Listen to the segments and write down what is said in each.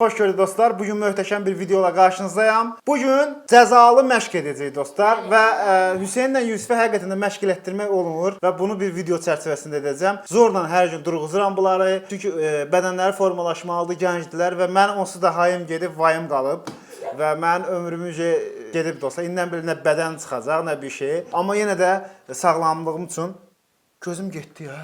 Hoş gördük dostlar. Bugün möhtəşəm bir videola qarşınızdayam. Bugün cəzalı məşq edəcəyik dostlar və ə, Hüseynlə Yusifə həqiqətən də məşq etdirmək olmur və bunu bir video çərçivəsində edəcəm. Zorla hər gün durğuzuram bunları. Çünki ə, bədənləri formalaşmalıdır, gəncdilər və mən onsuz da hayım gedib, vayım qalıb və mənim ömrümüzcə gedib dostlar. İndən bir nə bədən çıxacaq, nə bir şey. Amma yenə də sağlamlığım üçün gözüm getdi ha.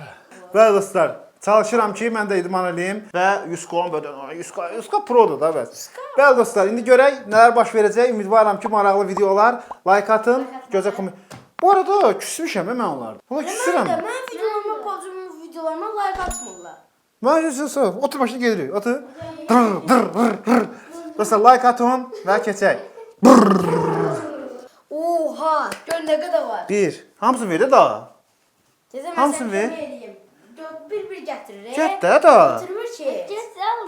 Bəli dostlar, çalışıram ki, mən də idman eləyim və Yusko'nun bədən, Yusko, Yusko Pro'dur da bəs. Bəli dostlar, indi görək nələr baş verəcək. Ümidvaram ki, maraqlı videolar. Like atın, gözə kom. Bu arada küsmüşəm mən onlardan. Mən küsürəm. də mən videolarıma, pavzumun videolarıma like atmırlar. Mən yüzüsü, otur başına gelirik, otur. Dır, dır, dır. Dostlar, like atın və keçək. Oha, gör nə qədər var. Bir, hamısı verdi daha. Tezə mən Hamısını ver. Bir-bir gətirir. Get də daha. Götürmür ki.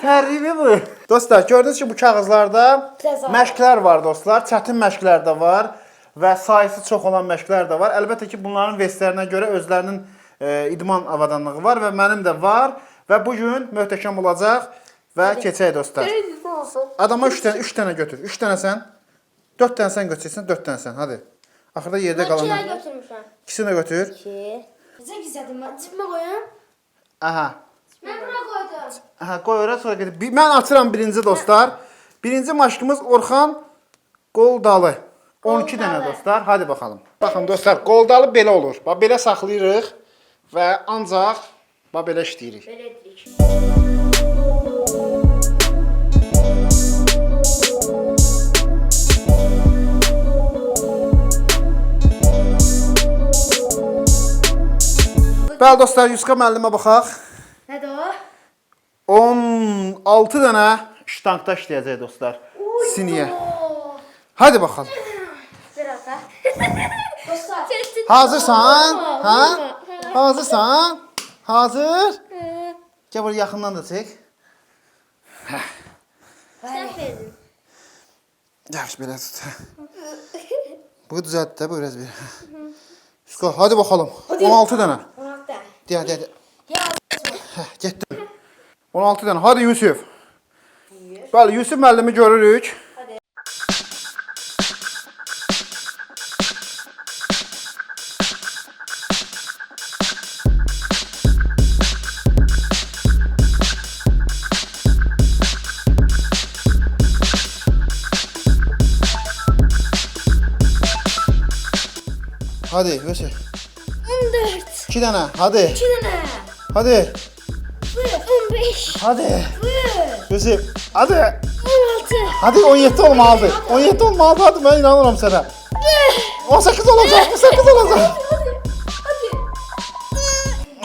Təribi bu. Dostlar, gördünüz ki, bu kağızlarda Cəza. məşqlər var dostlar. Çətin məşqlər də var və sayısı çox olan məşqlər də var. Əlbəttə ki, bunların vestlərinə görə özlərinin e, idman avadanlığı var və mənim də var və bu gün möhtəşəm olacaq və keçək dostlar. Adama 3 dənə 3 dənə götür. 3 dənə sən. 4 dənə sən götürsən, 4 dənə sən. Hadi. Axırda yerdə Mən qalanlar. ikiyə götürmüşəm. İkisini də götür. İki. Bizə gizlədim mən. Cibimə qoyum. Aha. Mən bura qoydum. Aha, qoy ora sonra gedib. Bir- Mən açıram birinci dostlar. Birinci maşqımız Orxan Qoldalı. 12 dənə Qoldalı. dostlar. Hadi baxalım. Baxın dostlar, Qoldalı belə olur. Bax belə saxlayırıq və ancaq bax belə işləyirik. Belə edirik. Bəli dostlar, Yuska müəllimə baxaq. Nədir o? 16 dənə ştankda işləyəcək dostlar. Siniyə. Hadi baxalım. Biraz da. Dostlar. Hazırsan? Ha? Hazırsan? Hazır? Gəl buraya yaxından da çək. Sən verdin. Yaxşı belə tut. Bu düzəlt də bu biraz bir. Yuska, hadi bakalım. 16 dənə. Deyə. deyə. Ya. Hə, getdim. 16 dənə. Hadi Yusuf. Bəli, Yusuf müəllimi görürük. Hadi. Hadi Yusuf. 14. 2 dənə. Hadi. 2 dənə. Hadi. Buyur. 15. Hadi. Yusuf. Hadi. 16. Hadi 17 olmalıdır. 17 olmalıdır. Hadi ben inanıram sənə. 18 olacaq. 18 olacaq. Hadi. Hadi.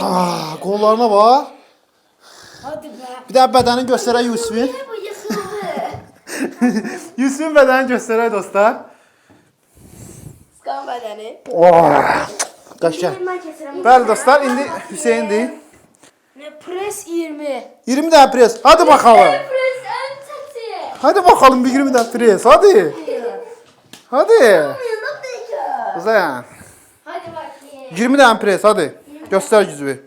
Ah, qollarına bax. Hadi be. Bir daha bədəni göstərək Yusufun. Yusufun bədəni göstərək dostlar. Sıkan bədəni. Oh. Keçirəm. Bəli dostlar, indi Hüseyndir. Ne pres 20. 20 dənə pres. Hadi bakalım. Pres en sexy. Hadi bakalım bir 20 dənə pres. Hadi. Hadi. Uzayan. Hadi bakayım. 20 dənə pres. Hadi. Göstər gücünü.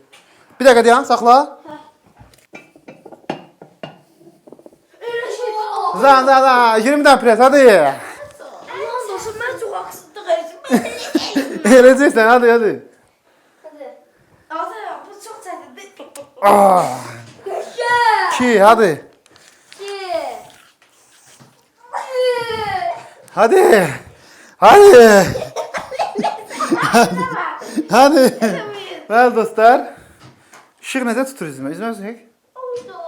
Bir dəqiqə dayan, saxla. Zan, zan, zan. 20 dənə pres. Hadi. Aman dostum ben çok haksızlık Eləcəksən. Hadi, hadi. Hadi. Ağzı bu çok çetin. Ah. Yaşa. 2, hadi. İki. Hadi. Hadi. Hadi. Bəli dostlar. İşıq necə tutur üzümə? Üzümə çək. Oldu.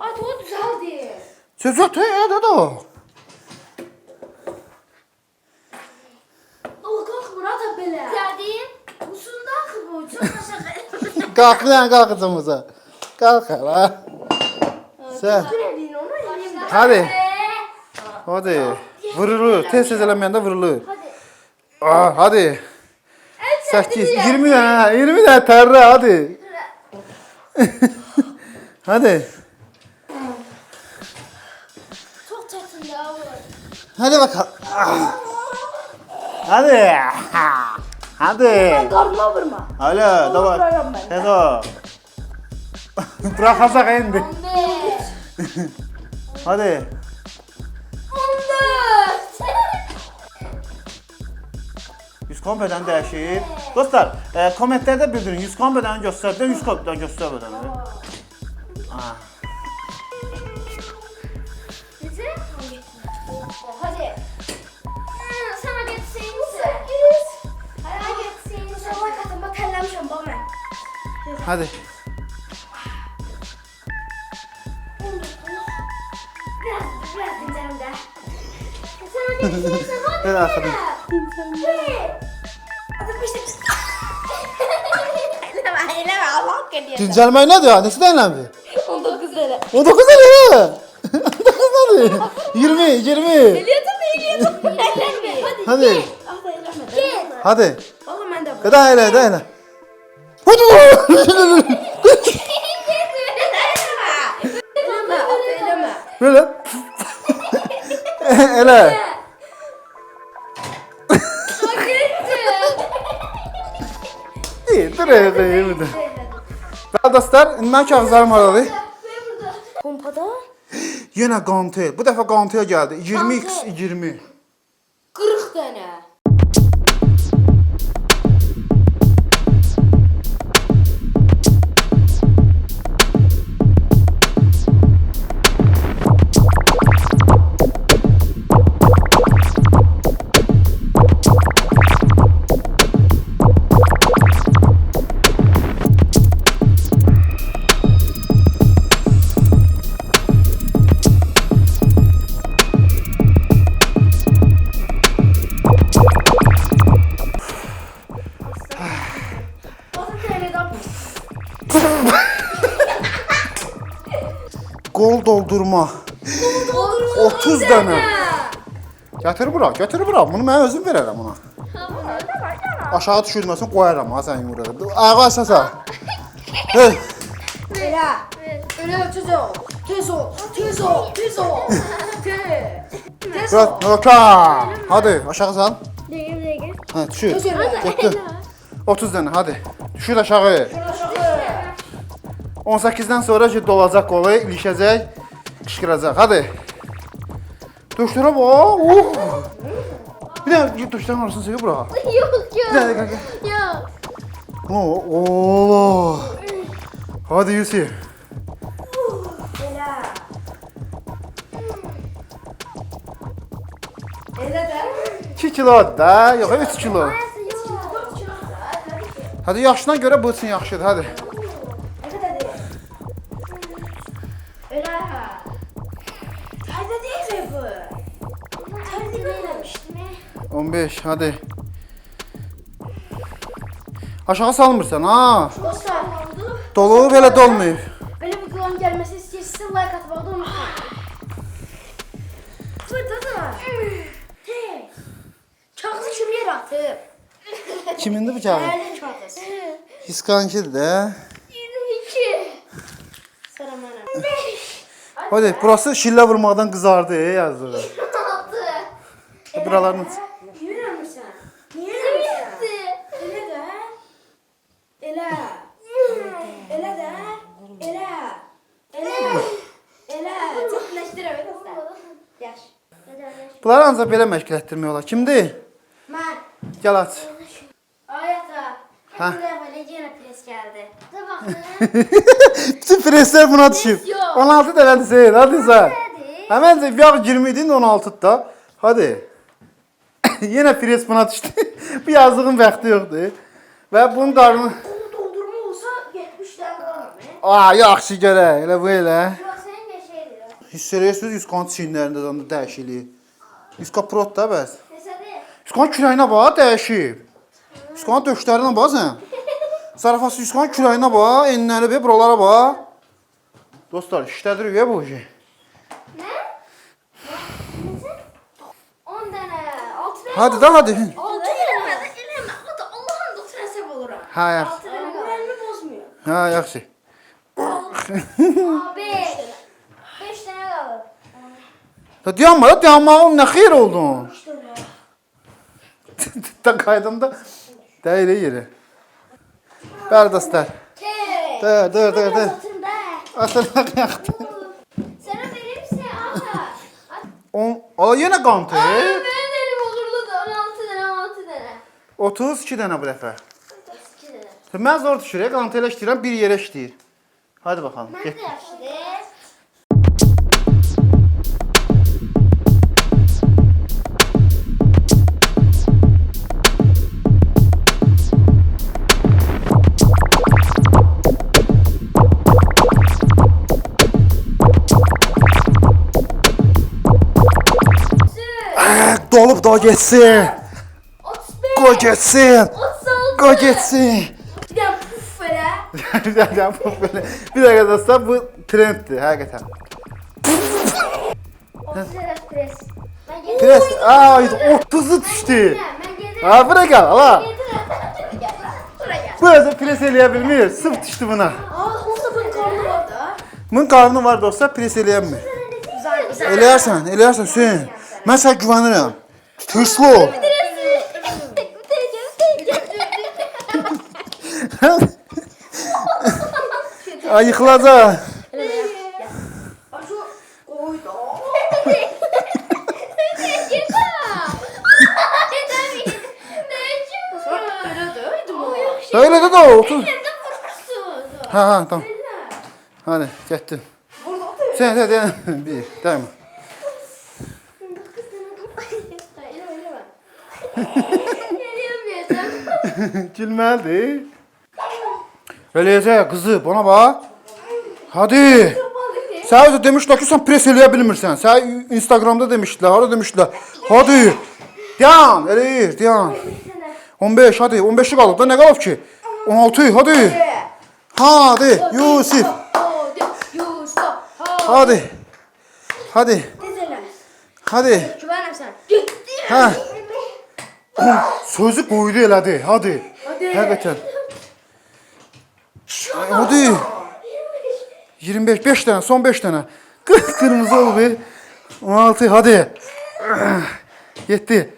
Ay o düzeldi. Söz yok, ya da da. O kalk böyle. Geldiğin. Usulda akı bu. Çok aşağı. Qalx lan hala. Elin onu elin. Hadi. Hadi. Vurulur. Tez tez eləməyəndə vurulur. Hadi. Ah, hadi. 8, 20 dənə, 20 dənə tərrə, hadi. hadi. Çok çetin ya. Hadi bakalım. Ah. Hadi. Hadi. Karnına vurma. Öyle, davay. bırakıyorum ben. Tedo. Bırakacak indi. Anne. Hadi. 14. 100 kompedən dəyişir. Dostlar, e, kommentlərdə bildirin 100 kompedən göstərdən 100 kompedən göstərmədən. Ah. Hadi. Terlemişim baba. Hadi. De. Ver arkadaşım. Eleme, eleme Allah geliyor. Dincəlmək nədir ya? Neçə dənəmdir? 19 lira. 19 lira. 19 lira. 20, 20. Eliyordum, eliyordum. Hadi. Hadi. Ah da eleme. Gel. Hadi. Valla ben de bu. Hadi elə, hadi elə. Hadi. Eleme, eleme. Hak etti. İyi, dur iyi bir də. Bəli dostlar, indi mən kağızlarım haradadır? Pompada Yenə qantel. Bu dəfə qantel gəldi. 20x 20. 40 tane. Qol doldurma. 30 dənə. Gətir bura, gətir bura. Bunu mən özüm verərəm ona. Aşağı düşürməsin, qoyaram ha sənin burada. Ayağa əsasa. Hey, Öyle. Öyle tez ol. Tez ol. Tez ol. Tez ol. Tez. Tez ol. yoka. Hadi, aşağı sal. Değil değil. Hə, düşür. Getdi. 30 dənə, hadi. Düşür aşağı. 18-dən sonra ki dolacaq qolu, ilişəcək, qışqıracaq. Hadi. Döşlərə bax. Uh. Bir də döşlərin arasını çəkib bura. Yok yok. Bir gəl, gəl. Yok. Oo, oo. Hadi Yusuf. Öyle de. 2 kilo da, yox 3 kilo. Hadi yaşına görə bu üçün yaxşıdır, hadi. 15, hadi. Aşağı salmırsan ha. Dostlar. Dolu belə dolmayıb. Böyle bir kıvam gelmesi istiyorsanız like olmayı unutmayın. Hey. Kağıdı kim yere atıp? Kimindir bu kağıt? Değerli kağıdı. Hiskankidir də. 22. Sıra bana. 5. Hadi, burası şillə vurmaqdan qızardı, ey yazığı. Bunları ancaq belə məşq elətdirmək olar. Kimdir? Mən. Gəl aç. Ay ata, hə. dəfə pres gəldi. Dur baxın. Bütün preslər buna düşüb. 16 dənədir Zeyr, hadi sən. Həməncə yax 20 idi, 16 da. Hadi. Yenə pres buna düşdü. Bu yazdığın vəxti yoxdur. Və bunun qarnı... Aa, yaxşı görək, elə bu elə. Yox, sənin qəşəyidir. Hiss edirsiniz, yüz kont çiyinlərində də dəyişiklik. 140 da bəs. Üskan kürəyinə bax, dəyişib. Üskan döşlərinə bax sən. Zarafası Üskan kürəyinə bax, enləri be, buralara bax. Dostlar, işlədirik ya bu işi. Nə? 10 dənə, 6 dənə. Hadi da, hadi. 6 dənə. Eləmə, o da Allahın dostu əsəb oluram. Hə, yaxşı. Moralimi bozmuyor. Hə, yaxşı. Abi. 5 tane kalır. Da dayanma da dayanma, oğlum nə xeyir oldun? İşte öyle. da qaydımda dəyir yeri. Bəli dostlar. Ke. Dur, dur, dur, dur. Satırım be. Atın yaxdı. Sana verirse al Aa yenə qantı. Benim elim olurdu da 16 tane 16 tane. 32 dənə bu dəfə. 32 tane. Mən zor düşürəm, qantı elə işləyirəm, bir yerə işləyir. Hadi bakalım. Ben de yaşlı. Dolub da getsin. 35. Qoy getsin. 36. Qoy getsin. Bir de puf böyle. bir dakika bu böyle. Bir dakika dostlar bu trenddir həqiqətən. 30 lira pres. Ben getirdim. Pres, ay 30'u düşdü. Ben getirdim. Ha gəl, ala. Getirdim. Gel. Buraya gel. Bu özü pres eləyə bilmir. Sıf düşdü buna. Aa, Mustafa'nın karnı var da. Bunun var dostlar, pres eləyəmir. Güzel güzel. Eləyərsən, eləyərsən Hüseyn. Mən sənə güvənirəm. Tırslı ol. Ay yıxılacaq. Şu koy da. Öyle dövdüm o. Öyle də də 30. Ha ha tamam. Hadi getdim. Otur. Sen de de bir, daima. Gülməlidir. Eləyəcək qızı, bana bax. Hadi. Sən özü demişlər ki, sən pres eləyə bilmirsən. Sən Instagramda demişdilər, hara demişdilər. Hadi. Dayan, eləyir, dayan. 15, hadi. 15-i qalıb da nə qalıb ki? 16, hadi. Hadi. Yusuf. Hadi. Hadi. Hadi. Güvenim sen. Ha. Sözü qoydu elədi. Hadi. Hadi. Həqiqətən. Ay, Hadi. 25 5 dənə, son 5 dənə. Qır- Qırmızı olub. e. 16 hadi. 7.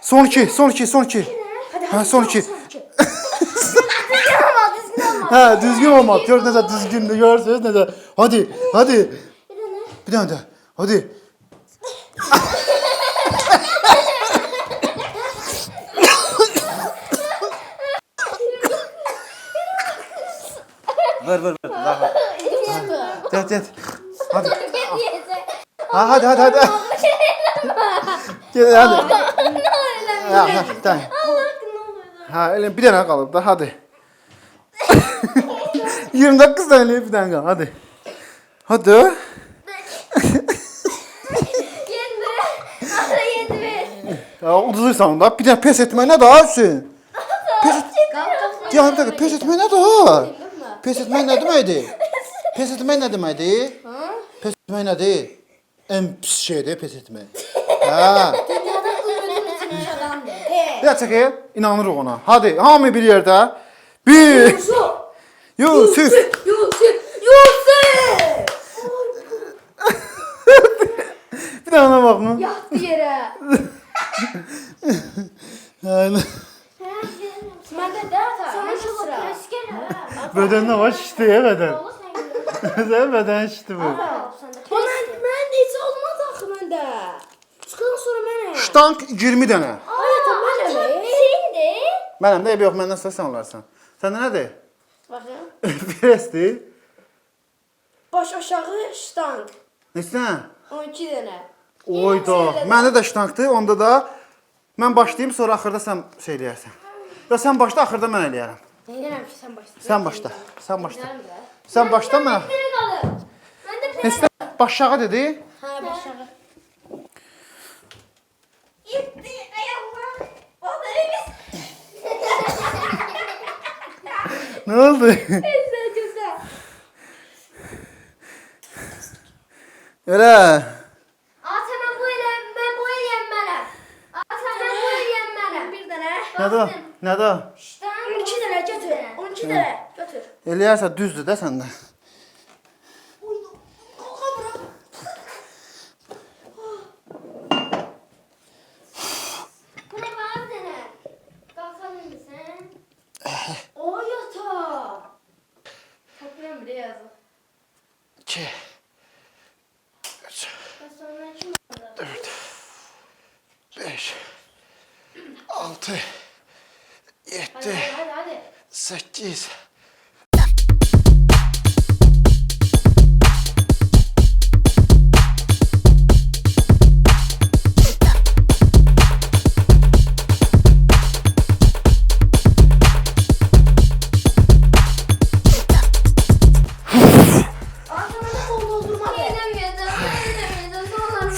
Son 2, son 2, son 2. Ha son 2. Ha düzgün olmadı. Gör necə düzgündür. Görürsünüz necə. Hadi, hadi. Bir dənə də. Hadi. Ver ver ver. Daha. Get get. Hadi. Ha hadi hadi hadi. Gel hadi. Ha ha tamam. Ha öyle bir tane kalır da hadi. 29 tane bir tane kal hadi. Hadi. Ya uduzursan da bir tane pes etme ne daha Hüseyin? Pes et. Ya bir dakika pes etme ne daha? Pes etme ne demeydi? Pes etme ne demeydi? Pes etme ne değil? En pis şeydi pes etme. Ha. Dünyada ümidini bitirmiş adamdı. He. Bir dakika. İnanırıq ona. Hadi hamı bir yerde. Bir. Yusuf. Yusuf. Yusuf. Yusuf. Bir tane ona bakın. Yattı yere. Yani. Ben de dert Sana abi. şu sıra. pres gel ha. Bedenine var. Oğlum sen beden işte bu. Pres. ben hiç olmaz axı məndə. Çıxan sonra mənə. Ştank 20 tane. Hayata mənə. Şimdi. Benim de ev yok benden sonra sen olarsan. Sende nedir? Baxın. Prestir. Baş aşağı ştank. Nesən? 12 dənə. Oyda. Məndə də ştankdır. Onda da mən başlayayım sonra axırda sən şey eləyərsən. Ya sən başla axırda mən eləyərəm. Deyirəm ki sən başla. Sən başla. Sən başla. Sən başla mən. Biri kalır. Ben de pres. Nesən? Başlağa dedi. Hə, başa. Gitti ayağıma. O da öyle. Ne oldu? Güzel güzel. Öyle. Sen bu ile ben bu ile sen ben bu ile yenmelem. Bir dənə. Nədə? Nədə? 12 2 lira götür. Eliyasa düzdü de sende. İki. Üç. Dört. Beş. Altı. Yedi. Hadi, hadi, hadi. 8 Arkamda kol doldurma de. Yenemiyordum. Yenemiyordum. Ne olur.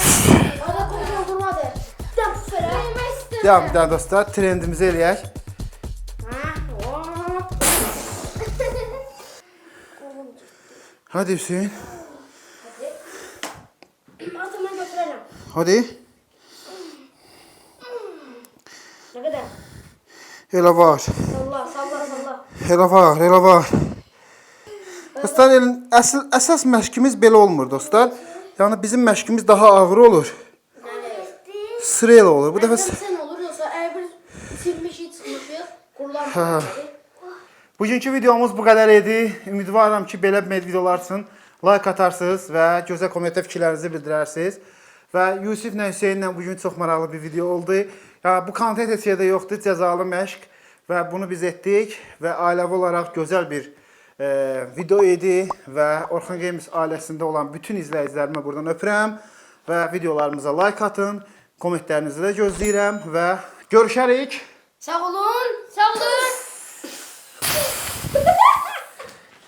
Arada kol doldurma de. Gel bu fere. Yemek istemiyorum. Devam bir daha dostlar. Trendimizi eləyək. Hadi Hüseyin. Arkamdan götürelim. Hadi. Ne kadar? Elə var. Salla, salla, salla. Elə var, elə var. Dostlar, elin əsl əsas məşqimiz belə olmur dostlar. Yəni bizim məşqimiz daha ağır olur. Sırayla olur. Bu dəfə Sen olur yoksa eğer bir silmiş hiç çıkmışız. Bugünkü videomuz bu qədər idi. Ümidvaram ki, belə videolar üçün like atarsınız və gözəl kommentdə fikirlərinizi bildirərsiniz. Və Yusiflə Hüseynlə bugün çox maraqlı bir video oldu. Ya bu kontent heç yerdə yoxdur, cəzalı məşq və bunu biz etdik və ailəvi olaraq gözəl bir e, video idi və Orxan Games ailəsində olan bütün izləyicilərimə buradan öpürəm və videolarımıza like atın, kommentlərinizi də gözləyirəm və görüşərik. Sağ olun. Sağ olun.